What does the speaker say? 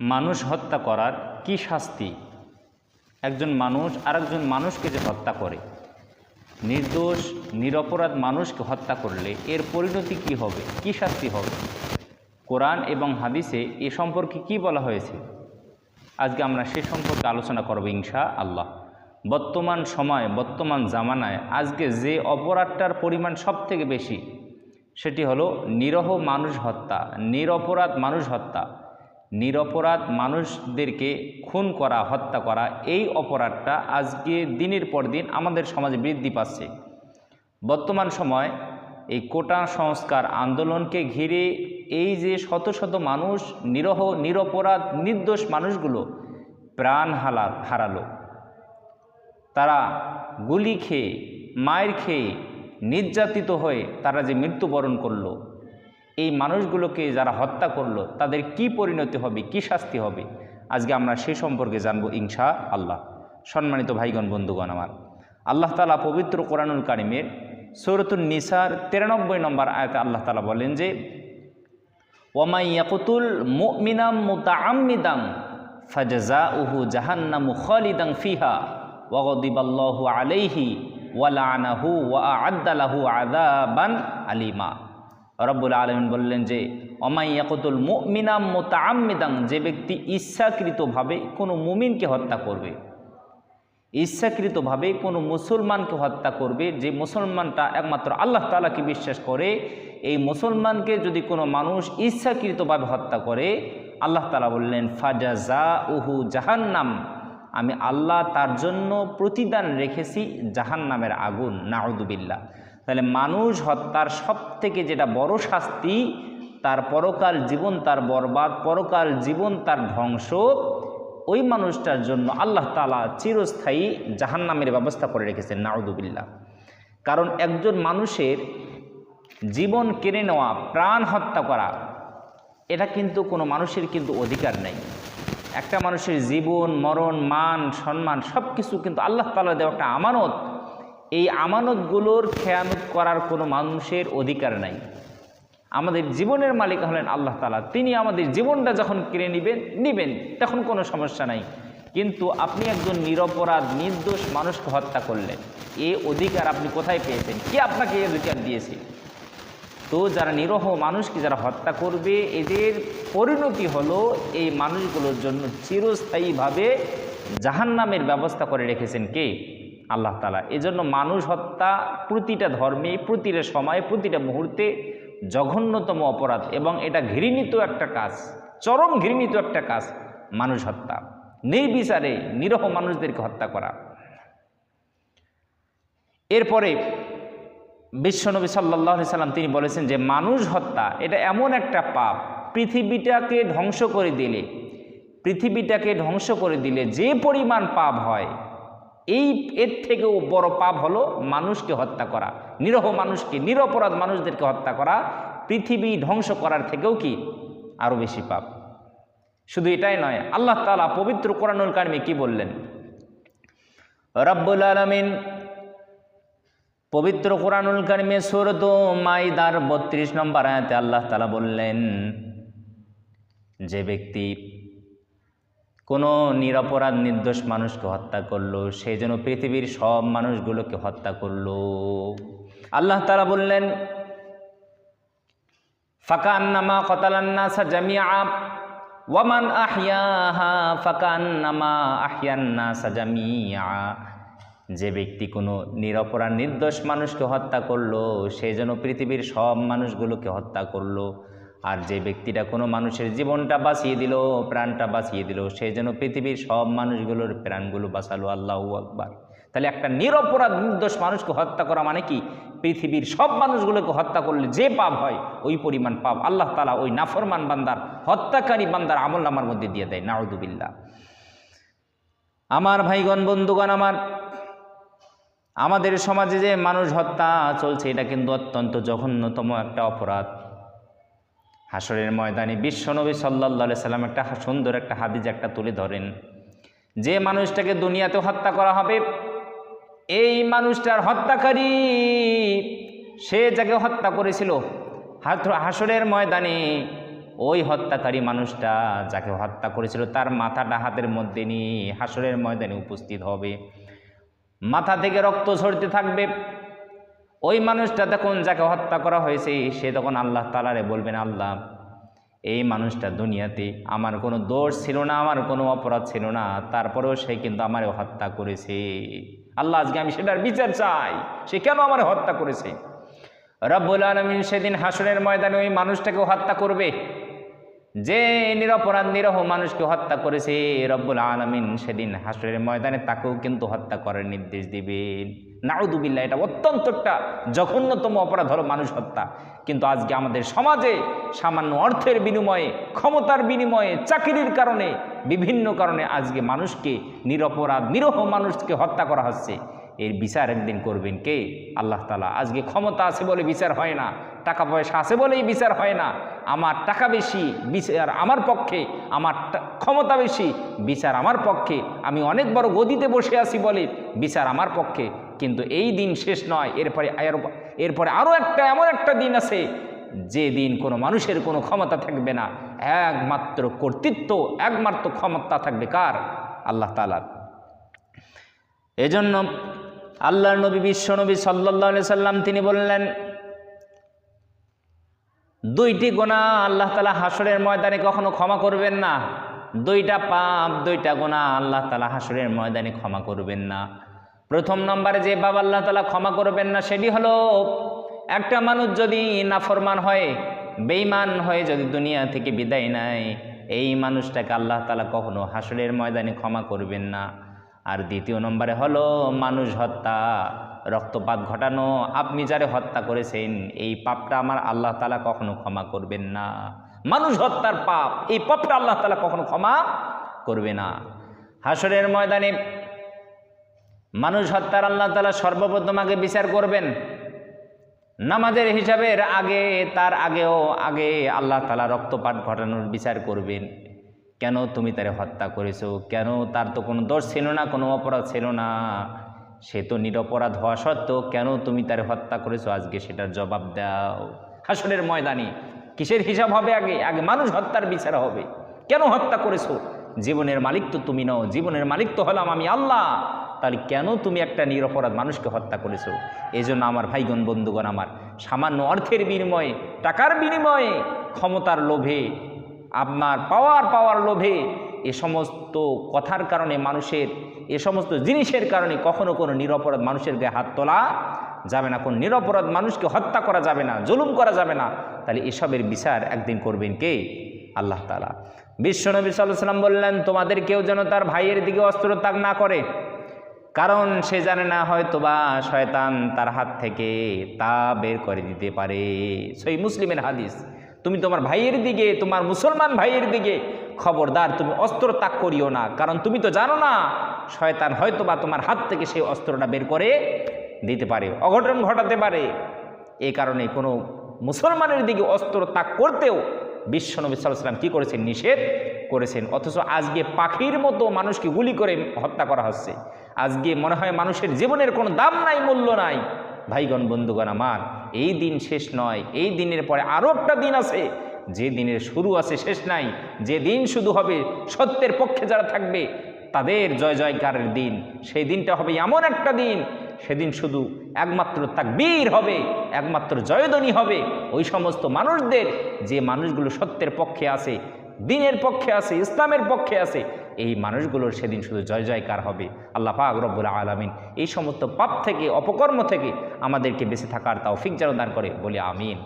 মানুষ হত্যা করার কি শাস্তি? একজন মানুষ আরেকজন মানুষকে যে হত্যা করে, নির্দোষ, নিরপরাধ মানুষকে হত্যা করলে এর পরিণতি কি হবে? কি শাস্তি হবে? কোরআন এবং হাদিসে এ সম্পর্কে কি বলা হয়েছে? আজকে আমরা সে সম্পর্কে আলোচনা করব ইনশা আল্লাহ বর্তমান সময়, বর্তমান জামানায় আজকে যে অপরাধটার পরিমাণ সব থেকে বেশি, সেটি হলো নিরহ মানুষ হত্যা, নিরপরাধ মানুষ হত্যা। নিরপরাধ মানুষদেরকে খুন করা, হত্যা করা, এই অপরাধটা আজকে দিনের পর দিন আমাদের সমাজে বৃদ্ধি পাচ্ছে। বর্তমান সময় এই কোটা সংস্কার আন্দোলনকে ঘিরে এই যে শত শত মানুষ, নিরহ, নিরপরাধ, নির্দোষ মানুষগুলো প্রাণ হালা, হারালো। তারা গুলি খেয়ে মায়ের খেয়ে নির্যাতিত হয়ে তারা যে মৃত্যুবরণ করল এই মানুষগুলোকে যারা হত্যা করল, তাদের কি পরিণতি হবে, কি শাস্তি হবে? আজকে আমরা সে সম্পর্কে জানব ইনশা আল্লাহ সম্মানিত ভাইগণ, বন্ধুগণ আমার, আল্লাহ তালা পবিত্র কোরআনুল কারিমের সৌরতুল নিসার তিরানব্বই নম্বর আয়তে আল্লাহ তালা বলেন যে ওমাই ইয়াকুতুল মুমিনাম মুতাআম্মিদাং ফাজা উহু জাহান্নামু খালিদাং ফিহা ওয়াগদিবাল্লাহু আলাইহি ওয়ালানাহু ওয়া আদালাহু আযাবান আলিমা। রব্বুল আলমিন বললেন যে, অমাই ইয়াকুতুল মুমিনাম মোতাআম্মিদাং যে ব্যক্তি ইচ্ছাকৃতভাবে কোনো মুমিনকে হত্যা করবে, ইচ্ছাকৃতভাবে কোনো মুসলমানকে হত্যা করবে, যে মুসলমানটা একমাত্র আল্লাহ তালাকে বিশ্বাস করে, এই মুসলমানকে যদি কোনো মানুষ ইচ্ছাকৃতভাবে হত্যা করে, আল্লাহ তালা বললেন ফাজাজা উহু জাহান্নাম আমি আল্লাহ তার জন্য প্রতিদান রেখেছি জাহান্নামের আগুন নাউদুবিল্লা তাহলে মানুষ হত্যার সব থেকে যেটা বড় শাস্তি, তার পরকাল জীবন তার বরবাদ, পরকাল জীবন তার ধ্বংস, ওই মানুষটার জন্য আল্লাহ তালা চিরস্থায়ী জাহান্নামের ব্যবস্থা করে রেখেছেন নাউদুবিল্লা কারণ একজন মানুষের জীবন কেড়ে নেওয়া, প্রাণ হত্যা করা, এটা কিন্তু কোনো মানুষের কিন্তু অধিকার নেই। একটা মানুষের জীবন, মরণ, মান, সম্মান সব কিছু কিন্তু আল্লাহ তালা দেওয়া একটা আমানত এই আমানতগুলোর খেয়ানত করার কোনো মানুষের অধিকার নাই। আমাদের জীবনের মালিক হলেন আল্লাহ তালা তিনি আমাদের জীবনটা যখন কেড়ে নেবেন নেবেন, তখন কোনো সমস্যা নাই। কিন্তু আপনি একজন নিরপরাধ, নির্দোষ মানুষকে হত্যা করলেন। এ অধিকার আপনি কোথায় পেয়েছেন? কে আপনাকে এই অধিকার দিয়েছে? তো যারা নিরহ মানুষকে যারা হত্যা করবে, এদের পরিণতি হলো এই মানুষগুলোর জন্য চিরস্থায়ীভাবে জাহান্নামের ব্যবস্থা করে রেখেছেন কে? আল্লাহ তালা এজন্য মানুষ হত্যা প্রতিটা ধর্মে, প্রতিটা সময়ে, প্রতিটা মুহূর্তে জঘন্যতম অপরাধ এবং এটা ঘৃণিত একটা কাজ, চরম ঘৃণিত একটা কাজ মানুষ হত্যা। নির্বিচারে নিরহ মানুষদেরকে হত্যা করা। এরপরে বিশ্বনবী সাল্লাহ সাল্লাম তিনি বলেছেন যে মানুষ হত্যা, এটা এমন একটা পাপ, পৃথিবীটাকে ধ্বংস করে দিলে, পৃথিবীটাকে ধ্বংস করে দিলে যে পরিমাণ পাপ হয় এই এর থেকেও বড় পাপ হলো মানুষকে হত্যা করা। নিরহ মানুষকে, নিরপরাধ মানুষদেরকে হত্যা করা। পৃথিবী ধ্বংস করার থেকেও কি? আরও বেশি পাপ। শুধু এটাই নয়, আল্লাহ তালা পবিত্র কোরআনুল কারিমে কি বললেন? রব্বুল আলমিন পবিত্র কোরআনুল কারিমে সুরত মাইদার বত্রিশ নম্বর আয়াতে আল্লাহ তালা বললেন, যে ব্যক্তি কোনো নিরপরাধ নির্দোষ মানুষকে হত্যা করল সেই জন্য পৃথিবীর সব মানুষগুলোকে হত্যা করল। আল্লাহ তালা বললেন ফাঁকা আন্নামা কতালান্নাসা জামিয়া ওয়ামান আহিয়াহা ফাঁকা আন্নামা আহিয়ান্নাসা জামিয়া যে ব্যক্তি কোনো নিরপরাধ নির্দোষ মানুষকে হত্যা করল সেই যেন পৃথিবীর সব মানুষগুলোকে হত্যা করল। আর যে ব্যক্তিটা কোনো মানুষের জীবনটা বাঁচিয়ে দিল, প্রাণটা বাঁচিয়ে দিল, সে যেন পৃথিবীর সব মানুষগুলোর প্রাণগুলো বাঁচালো, আল্লাহ আকবার। তাহলে একটা নিরপরাধ, নির্দোষ মানুষকে হত্যা করা মানে কি? পৃথিবীর সব মানুষগুলোকে হত্যা করলে যে পাপ হয়, ওই পরিমাণ পাপ আল্লাহ তালা ওই নাফরমান বান্দার, হত্যাকারী বান্দার আমল নামার মধ্যে দিয়ে দেয় নাউদুবিল্লা আমার ভাইগণ, বন্ধুগণ আমার, আমাদের সমাজে যে মানুষ হত্যা চলছে, এটা কিন্তু অত্যন্ত জঘন্যতম একটা অপরাধ। হাসরের ময়দানে বিশ্বনবী সাল্লা সাল্লাম একটা সুন্দর একটা হাদিজ একটা তুলে ধরেন। যে মানুষটাকে দুনিয়াতে হত্যা করা হবে, এই মানুষটার হত্যাকারী, সে যাকে হত্যা করেছিল হাসরের ময়দানে, ওই হত্যাকারী মানুষটা যাকে হত্যা করেছিল তার মাথাটা হাতের মধ্যে নিয়ে হাসরের ময়দানে উপস্থিত হবে। মাথা থেকে রক্ত ঝরতে থাকবে ওই মানুষটা তখন যাকে হত্যা করা হয়েছে, সে তখন আল্লাহ তালারে বলবেন, আল্লাহ, এই মানুষটা দুনিয়াতে আমার কোনো দোষ ছিল না, আমার কোনো অপরাধ ছিল না, তারপরেও সে কিন্তু আমারে হত্যা করেছে। আল্লাহ, আজকে আমি সেটার বিচার চাই। সে কেন আমার হত্যা করেছে? রব্বুল আলমিন সেদিন হাসনের ময়দানে ওই মানুষটাকে হত্যা করবে। যে নিরপরাধ, নিরহ মানুষকে হত্যা করেছে, রব্বুল আলমিন সেদিন হাসরের ময়দানে তাকেও কিন্তু হত্যা করার নির্দেশ দিবেন। নাউদুবিল্লা এটা অত্যন্ত একটা জঘন্যতম অপরাধ হলো মানুষ হত্যা। কিন্তু আজকে আমাদের সমাজে সামান্য অর্থের বিনিময়ে, ক্ষমতার বিনিময়ে, চাকরির কারণে, বিভিন্ন কারণে আজকে মানুষকে নিরপরাধ, নিরহ মানুষকে হত্যা করা হচ্ছে। এর বিচার একদিন করবেন কে? আল্লাহ তালা আজকে ক্ষমতা আছে বলে বিচার হয় না, টাকা পয়সা আছে বলেই বিচার হয় না। আমার টাকা বেশি, বিচার আমার পক্ষে, আমার ক্ষমতা বেশি, বিচার আমার পক্ষে। আমি অনেক বড় গদিতে বসে আছি বলে, বিচার আমার পক্ষে। কিন্তু এই দিন শেষ নয়, এরপরে এরপরে আরও একটা, এমন একটা দিন আছে, যে দিন কোনো মানুষের কোনো ক্ষমতা থাকবে না। একমাত্র কর্তৃত্ব, একমাত্র ক্ষমতা থাকবে কার? আল্লাহ তালার এজন্য আল্লাহর নবী, বিশ্ব নবী সাল্লাহ সাল্লাম তিনি বললেন, দুইটি গোনা আল্লাহ তালা হাসরের ময়দানে কখনো ক্ষমা করবেন না। দুইটা পাপ, দুইটা গোনা আল্লাহ তালা হাসরের ময়দানে ক্ষমা করবেন না। প্রথম নম্বরে যে বাবা আল্লাহ তালা ক্ষমা করবেন না, সেটি হলো একটা মানুষ যদি নাফরমান হয় বেইমান হয়ে যদি দুনিয়া থেকে বিদায় নেয়, এই মানুষটাকে আল্লাহ তালা কখনো হাসরের ময়দানে ক্ষমা করবেন না। আর দ্বিতীয় নম্বরে হলো মানুষ হত্যা, রক্তপাত ঘটানো, আপনি যারে হত্যা করেছেন, এই পাপটা আমার আল্লাহ তালা কখনো ক্ষমা করবেন না। মানুষ হত্যার পাপ, এই পাপটা আল্লাহ তালা কখনো ক্ষমা করবে না। হাসরের ময়দানে মানুষ হত্যার আল্লাহ তালা সর্বপ্রথম আগে বিচার করবেন। নামাজের হিসাবের আগে, তার আগেও আগে আল্লাহ তালা রক্তপাত ঘটানোর বিচার করবেন। কেন তুমি তারে হত্যা করেছ? কেন তার তো কোনো দোষ ছিল না, কোনো অপরাধ ছিল না? সে তো নিরপরাধ হওয়া সত্ত্বেও কেন তুমি তারে হত্যা করেছ? আজকে সেটার জবাব দাও। হাসনের ময়দানি কিসের হিসাব হবে আগে? আগে মানুষ হত্যার বিচার হবে। কেন হত্যা করেছ? জীবনের মালিক তো তুমি নও, জীবনের মালিক তো হলাম আমি আল্লাহ। তাহলে কেন তুমি একটা নিরপরাধ মানুষকে হত্যা করেছ? এই জন্য আমার ভাইগণ, বন্ধুগণ আমার, সামান্য অর্থের বিনিময়ে, টাকার বিনিময়ে, ক্ষমতার লোভে, আপনার পাওয়ার পাওয়ার লোভে, এ সমস্ত কথার কারণে মানুষের, এ সমস্ত জিনিসের কারণে কখনো কোনো নিরপরাধ মানুষের গায়ে হাত তোলা যাবে না, কোনো নিরপরাধ মানুষকে হত্যা করা যাবে না, জুলুম করা যাবে না। তাহলে এসবের বিচার একদিন করবেন কে? আল্লাহ তালা বিশ্বনবী সাল্লাহ সাল্লাম বললেন, তোমাদের কেউ যেন তার ভাইয়ের দিকে অস্ত্র তাক না করে কারণ সে জানে না হয়তো বা শয়তান তার হাত থেকে তা বের করে দিতে পারে। সেই মুসলিমের হাদিস। তুমি তোমার ভাইয়ের দিকে, তোমার মুসলমান ভাইয়ের দিকে খবরদার, তুমি অস্ত্র তাক করিও না। কারণ তুমি তো জানো না, শয়তান হয়তো বা তোমার হাত থেকে সেই অস্ত্রটা বের করে দিতে পারে। অঘটন ঘটাতে পারে। এই কারণে কোনো মুসলমানের দিকে অস্ত্র তাক করতেও বিশ্বনবী সাল্লাম কী করেছেন? নিষেধ করেছেন। অথচ আজকে পাখির মতো মানুষকে গুলি করে হত্যা করা হচ্ছে। আজকে মনে হয় মানুষের জীবনের কোনো দাম নাই, মূল্য নাই। ভাইগণ, বন্ধুগণ আমার, এই দিন শেষ নয়, এই দিনের পরে আরও একটা দিন আছে। যে দিনের শুরু আছে, শেষ নাই। যে দিন শুধু হবে সত্যের পক্ষে যারা থাকবে, তাদের জয় জয়কারের দিন। সেই দিনটা হবে এমন একটা দিন, সেদিন শুধু একমাত্র তাকবীর হবে, একমাত্র জয়ধ্বনি হবে। ওই সমস্ত মানুষদের, যে মানুষগুলো সত্যের পক্ষে আছে দিনের পক্ষে আছে, ইসলামের পক্ষে আছে, এই মানুষগুলোর সেদিন শুধু জয় জয়কার হবে। আল্লাহ পাক রব্বুল আলমিন এই সমস্ত পাপ থেকে, অপকর্ম থেকে আমাদেরকে বেঁচে থাকার তাও ফিক যেন দান করে, বলে আমিন।